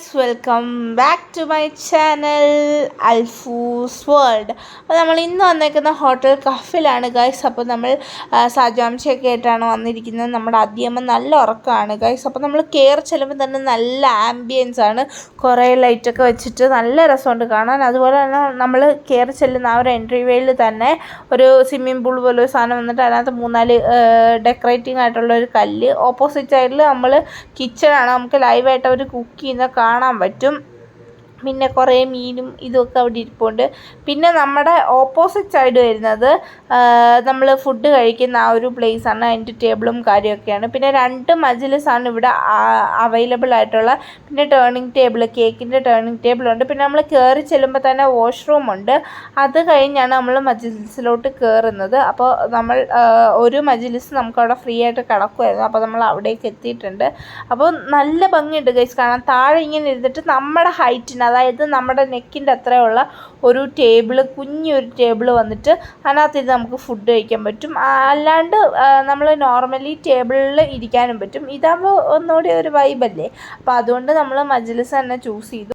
Guys welcome back to my channel Alfoos world അപ്പോൾ നമ്മൾ ഇന്ന് വന്നേക്കുന്ന ഹോട്ടൽ കഫിലാണ് ഗൈസ് അപ്പോൾ നമ്മൾ സജാംശയൊക്കെ ആയിട്ടാണ് വന്നിരിക്കുന്നത്. നമ്മുടെ അധിയമ്മ നല്ല ഉറക്കമാണ് ഗൈസ് അപ്പോൾ നമ്മൾ കയറി ചെല്ലുമ്പോൾ തന്നെ നല്ല ആംബിയൻസ് ആണ്. കുറേ ലൈറ്റൊക്കെ വെച്ചിട്ട് നല്ല രസമുണ്ട് കാണാൻ. അതുപോലെ തന്നെ നമ്മൾ കയറി ചെല്ലുന്ന ആ ഒരു എൻട്രി വേയിൽ തന്നെ ഒരു സ്വിമ്മിംഗ് പൂൾ പോലെ ഒരു സാധനം വന്നിട്ട് അതിനകത്ത് മൂന്നാൽ ഡെക്കറേറ്റിംഗ് ആയിട്ടുള്ള ഒരു കല്ല്. ഓപ്പോസിറ്റ് സൈഡിൽ നമ്മൾ കിച്ചണാണ് നമുക്ക് ലൈവായിട്ട് അവർ കുക്ക് ചെയ്യുന്നത് കാണാൻ പറ്റും. പിന്നെ കുറേ മീനും ഇതൊക്കെ അവിടെ ഇരിപ്പുണ്ട്. പിന്നെ നമ്മുടെ ഓപ്പോസിറ്റ് സൈഡ് വരുന്നത് നമ്മൾ ഫുഡ് കഴിക്കുന്ന ആ ഒരു ആണ്. അതിന്റെ ടേബിളും കാര്യമൊക്കെയാണ്. പിന്നെ രണ്ട് മജിലിസാണ് ഇവിടെ അവൈലബിൾ ആയിട്ടുള്ള. പിന്നെ ടേണിംഗ് ടേബിൾ കേക്കിന്റെ ടേണിംഗ് ടേബിളുണ്ട് പിന്നെ നമ്മൾ കയറി ചെല്ലുമ്പോൾ തന്നെ വാഷ്റൂം ഉണ്ട്. അത് കഴിഞ്ഞാണ് നമ്മൾ മജിലിസിലോട്ട് കയറുന്നത് അപ്പോൾ നമ്മൾ ഒരു മജിലിസ് നമുക്കവിടെ ഫ്രീ ആയിട്ട് കിടക്കുമായിരുന്നു അപ്പോൾ നമ്മൾ അവിടേക്ക് എത്തിയിട്ടുണ്ട്. അപ്പോൾ നല്ല ഭംഗിയുണ്ട് ഗൈസ് കാണാൻ താഴെ ഇങ്ങനെ ഇരുന്നിട്ട് നമ്മുടെ ഹൈറ്റിന് അതായത് നമ്മുടെ നെക്കിന്റെ അത്രയുള്ള ഒരു ടേബിൾ കുഞ്ഞൊരു ടേബിൾ വന്നിട്ട് അതിനകത്തിരുന്ന് നമുക്ക് ഫുഡ് കഴിക്കാൻ പറ്റും. അല്ലാണ്ട് നമ്മൾ നോർമലി ടേബിളിൽ ഇരിക്കാനും പറ്റും. ഇതാകുമ്പോൾ ഒന്നുകൂടി ഒരു വൈബല്ലേ അപ്പോൾ അതുകൊണ്ട് നമ്മൾ മജ്ലിസ് തന്നെ ചൂസ് ചെയ്തു.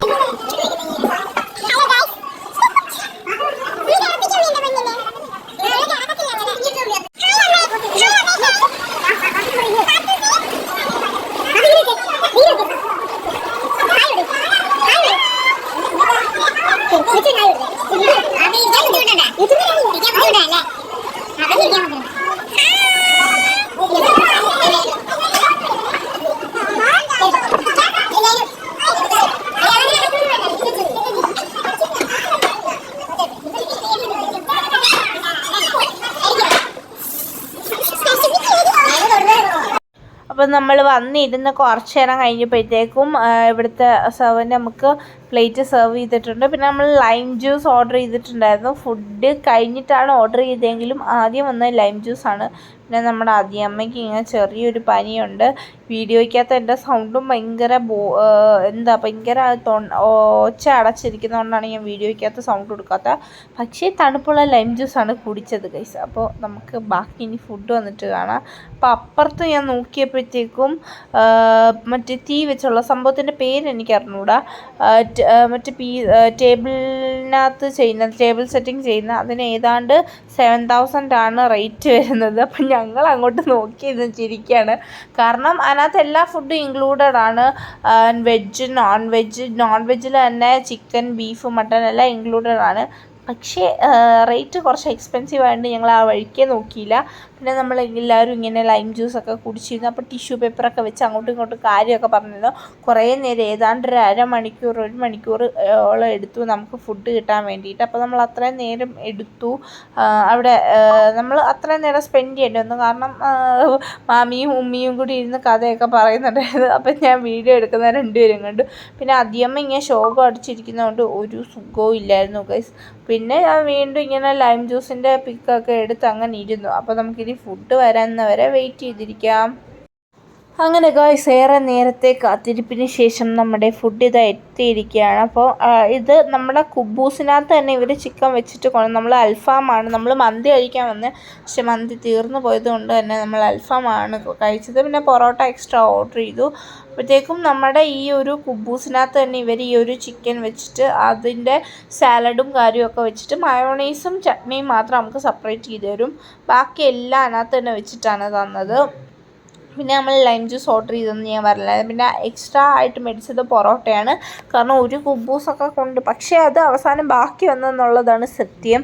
അപ്പം നമ്മൾ വന്നിരുന്ന് കുറച്ച് നേരം കഴിഞ്ഞപ്പോഴത്തേക്കും ഇവിടുത്തെ സെർവന്റ് നമുക്ക് പ്ലേറ്റ് സെർവ് ചെയ്തിട്ടുണ്ട്. പിന്നെ നമ്മൾ ലൈം ജ്യൂസ് ഓർഡർ ചെയ്തിട്ടുണ്ടായിരുന്നു. ഫുഡ് കഴിഞ്ഞിട്ടാണ് ഓർഡർ ചെയ്തതെങ്കിലും ആദ്യം വന്ന ലൈം ജ്യൂസാണ് പിന്നെ നമ്മുടെ അമ്മയ്ക്ക് ഇങ്ങനെ ചെറിയൊരു പനിയുണ്ട്. വീഡിയോയ്ക്കകത്ത് എന്റെ സൗണ്ടും ഭയങ്കര ബോ എന്താ ഭയങ്കര ഒച്ച അടച്ചിരിക്കുന്നതുകൊണ്ടാണ് ഞാൻ വീഡിയോയ്ക്കകത്ത് സൗണ്ട് കൊടുക്കാത്ത. പക്ഷേ തണുപ്പുള്ള ലൈം ജ്യൂസാണ് കുടിച്ചത് ഗൈസ് അപ്പോൾ നമുക്ക് ബാക്കി ഇനി ഫുഡ് വന്നിട്ട് കാണാം. അപ്പോൾ അപ്പുറത്ത് ഞാൻ നോക്കിയപ്പോഴത്തേക്കും മറ്റേ തീ വെച്ചുള്ള സംഭവത്തിന്റെ പേര് എനിക്ക് അറിഞ്ഞൂടാ. മറ്റേ പീ ടേബിളിനകത്ത് ചെയ്യുന്ന ടേബിൾ സെറ്റിംഗ് ചെയ്യുന്ന അതിന് ഏതാണ്ട് സെവൻ തൗസൻഡ് ആണ് റേറ്റ് വരുന്നത്. അപ്പം ഞങ്ങൾ അങ്ങോട്ട് നോക്കി ഇരുന്ന് ചിരിക്കുകയാണ് കാരണം അതിനകത്ത് എല്ലാ ഫുഡും ഇൻക്ലൂഡഡ് ആണ്. വെജ് നോൺ വെജ് നോൺ വെജിൽ തന്നെ ചിക്കൻ ബീഫ് മട്ടൻ എല്ലാം ഇൻക്ലൂഡഡ് ആണ്. പക്ഷേ റേറ്റ് കുറച്ച് എക്സ്പെൻസീവ് ആയതുകൊണ്ട് ഞങ്ങൾ ആ വഴിക്കേ നോക്കിയില്ല. പിന്നെ നമ്മൾ എല്ലാവരും ഇങ്ങനെ ലൈം ജ്യൂസൊക്കെ കുടിച്ചിരുന്നു. അപ്പോൾ ടിഷ്യൂ പേപ്പറൊക്കെ വെച്ച് അങ്ങോട്ടും ഇങ്ങോട്ടും കാര്യമൊക്കെ പറഞ്ഞിരുന്നു. കുറേ നേരം ഏതാണ്ട് ഒരു അരമണിക്കൂർ ഒരു മണിക്കൂർ ഓളം എടുത്തു നമുക്ക് ഫുഡ് കിട്ടാൻ വേണ്ടിയിട്ട്. അപ്പോൾ നമ്മൾ അത്രയും നേരം എടുത്തു. അവിടെ നമ്മൾ അത്രയും നേരം സ്പെൻഡ് ചെയ്യേണ്ടി വന്നു. കാരണം മാമിയും ഉമ്മിയും കൂടി ഇരുന്ന് കഥയൊക്കെ പറയുന്നുണ്ടായിരുന്നു. അപ്പം ഞാൻ വീഡിയോ എടുക്കുന്ന രണ്ടുപേരും കണ്ടു. പിന്നെ അധികം ഇങ്ങനെ ശോകം അടിച്ചിരിക്കുന്നതുകൊണ്ട് ഒരു സുഖവും ഇല്ലായിരുന്നു ഗൈസ് പിന്നെ ഞാൻ വീണ്ടും ഇങ്ങനെ ലൈം ജ്യൂസിന്റെ പിക്കൊക്കെ എടുത്ത് അങ്ങനെ ഇരുന്നു. അപ്പോൾ നമുക്കിനി ഫുഡ് വരെ വെയിറ്റ് ചെയ്തിരിക്കാം. അങ്ങനെ ഗായ്സ് ഏറെ നേരത്തെ കാത്തിരിപ്പിന് ശേഷം നമ്മുടെ ഫുഡ് ഇത് എത്തിയിരിക്കുകയാണ്. അപ്പോൾ ഇത് നമ്മുടെ കുബൂസിനകത്ത് തന്നെ ഇവർ ചിക്കൻ വെച്ചിട്ട് കൊണ്ട് നമ്മൾ അൽഫാമാണ് നമ്മൾ മന്തി കഴിക്കാൻ വന്ന് പക്ഷെ മന്തി തീർന്നു പോയത് കൊണ്ട് തന്നെ നമ്മൾ അൽഫാമാണ് കഴിച്ചത്. പിന്നെ പൊറോട്ട എക്സ്ട്രാ ഓർഡർ ചെയ്തു. അപ്പോഴത്തേക്കും നമ്മുടെ ഈ ഒരു കുബൂസിനകത്ത് തന്നെ ഇവർ ഈ ഒരു ചിക്കൻ വെച്ചിട്ട് അതിന്റെ സാലഡും കാര്യമൊക്കെ വെച്ചിട്ട് മയോണൈസും ചട്നിയും മാത്രം നമുക്ക് സെപ്പറേറ്റ് ചെയ്ത് തരും. ബാക്കി എല്ലാം അതിനകത്ത് തന്നെ വെച്ചിട്ടാണ് തന്നത്. പിന്നെ നമ്മൾ ലൈം ജ്യൂസ് ഓർഡർ ചെയ്തെന്ന് ഞാൻ പറഞ്ഞില്ല? പിന്നെ എക്സ്ട്രാ ആയിട്ട് മേടിച്ചത് പൊറോട്ടയാണ്. കാരണം ഒരു കുബൂസൊക്കെ കൊണ്ട് പക്ഷേ അത് അവസാനം ബാക്കി വന്നെന്നുള്ളതാണ് സത്യം.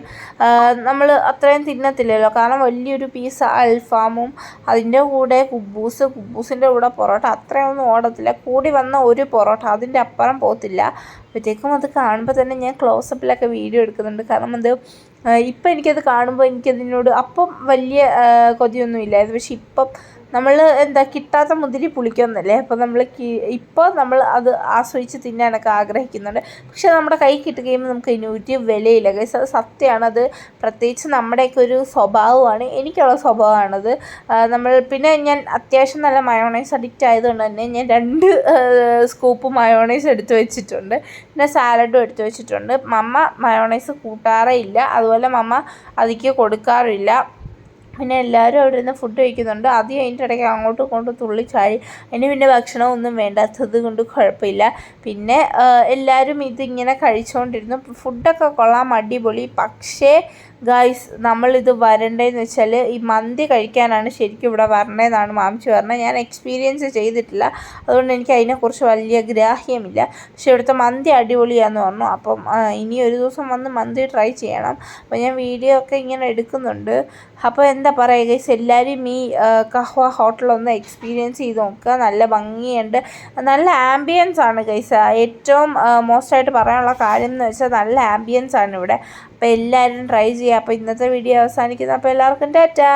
നമ്മൾ അത്രയും തിന്നത്തില്ലല്ലോ. കാരണം വലിയൊരു പീസ് അൽഫാമും അതിന്റെ കൂടെ കുബൂസ് കുബൂസിന്റെ കൂടെ പൊറോട്ട അത്രയൊന്നും ഓടത്തില്ല. കൂടി വന്ന ഒരു പൊറോട്ട അതിന്റെ അപ്പുറം പോകത്തില്ല. അപ്പോഴത്തേക്കും അത് കാണുമ്പോൾ തന്നെ ഞാൻ ക്ലോസപ്പിലൊക്കെ വീഡിയോ എടുക്കുന്നുണ്ട്. കാരണം അത് ഇപ്പം എനിക്കത് കാണുമ്പോൾ എനിക്കതിനോട് അപ്പം വലിയ കൊതിയൊന്നും ഇല്ലായിരുന്നു പക്ഷെ ഇപ്പം നമ്മൾ എന്താ കിട്ടാത്ത മുതിരി പുളിക്കൊന്നല്ലേ? അപ്പോൾ നമ്മൾ ഇപ്പോൾ നമ്മൾ അത് ആസ്വദിച്ച് തിന്നാനൊക്കെ ആഗ്രഹിക്കുന്നുണ്ട്. പക്ഷേ നമ്മുടെ കൈ കിട്ടുകയും നമുക്ക് അതിന് ഒരു വിലയില്ല. ഗൈസ് അത് സത്യമാണ്. അത് പ്രത്യേകിച്ച് നമ്മുടെയൊക്കെ ഒരു സ്വഭാവമാണ്. എനിക്കുള്ള സ്വഭാവമാണത്. നമ്മൾ പിന്നെ ഞാൻ അത്യാവശ്യം നല്ല മയോണൈസ് അഡിക്റ്റ് ആയതുകൊണ്ട് തന്നെ ഞാൻ രണ്ട് സ്കൂപ്പ് മയോണൈസ് എടുത്തു വെച്ചിട്ടുണ്ട്. പിന്നെ സാലഡും എടുത്തു വെച്ചിട്ടുണ്ട്. മമ്മ മയോണൈസ് കൂട്ടാറേ ഇല്ല. അതുപോലെ മമ്മ അതിക്ക് കൊടുക്കാറില്ല. പിന്നെ എല്ലാവരും അവിടെ ഇരുന്ന് ഫുഡ് കഴിക്കുന്നുണ്ട്. ആദ്യം അതിന്റെ ഇടയ്ക്ക് അങ്ങോട്ടും ഇങ്ങോട്ടും തുള്ളിച്ചാടി അതിന് പിന്നെ ഭക്ഷണമൊന്നും വേണ്ടാത്തത് കൊണ്ട് കുഴപ്പമില്ല. പിന്നെ എല്ലാവരും ഇതിങ്ങനെ കഴിച്ചുകൊണ്ടിരുന്നു ഫുഡൊക്കെ കൊള്ളാം അടിപൊളി. പക്ഷേ ഗായ്സ് നമ്മളിത് വരണ്ടേന്ന് വെച്ചാൽ ഈ മന്തി കഴിക്കാനാണ് ശരിക്കും ഇവിടെ വരണേന്നാണ് മാമിച്ച് പറഞ്ഞത്. ഞാൻ എക്സ്പീരിയൻസ് ചെയ്തിട്ടില്ല. അതുകൊണ്ട് എനിക്ക് അതിനെക്കുറിച്ച് വലിയ ഗ്രാഹ്യമില്ല. പക്ഷെ ഇവിടുത്തെ മന്തി അടിപൊളിയാന്ന് പറഞ്ഞു. അപ്പം ഇനി ഒരു ദിവസം വന്ന് മന്തി ട്രൈ ചെയ്യണം. അപ്പോൾ ഞാൻ വീഡിയോ ഒക്കെ ഇങ്ങനെ എടുക്കുന്നുണ്ട്. അപ്പോൾ എന്താ പറയുക ഗൈസ് എല്ലാവരും ഈ കഹ്വ ഹോട്ടലൊന്ന് എക്സ്പീരിയൻസ് ചെയ്ത് നോക്കുക. നല്ല ഭംഗിയുണ്ട്. നല്ല ആംബിയൻസ് ആണ് ഗൈസ് ഏറ്റവും മോസ്റ്റായിട്ട് പറയാനുള്ള കാര്യം എന്ന് വെച്ചാൽ നല്ല ആംബിയൻസ് ആണ് ഇവിടെ. അപ്പോൾ എല്ലാവരും ട്രൈ ചെയ്യുക. അപ്പോൾ ഇന്നത്തെ വീഡിയോ അവസാനിക്കുന്നു. അപ്പോൾ എല്ലാവർക്കും ടാറ്റാ!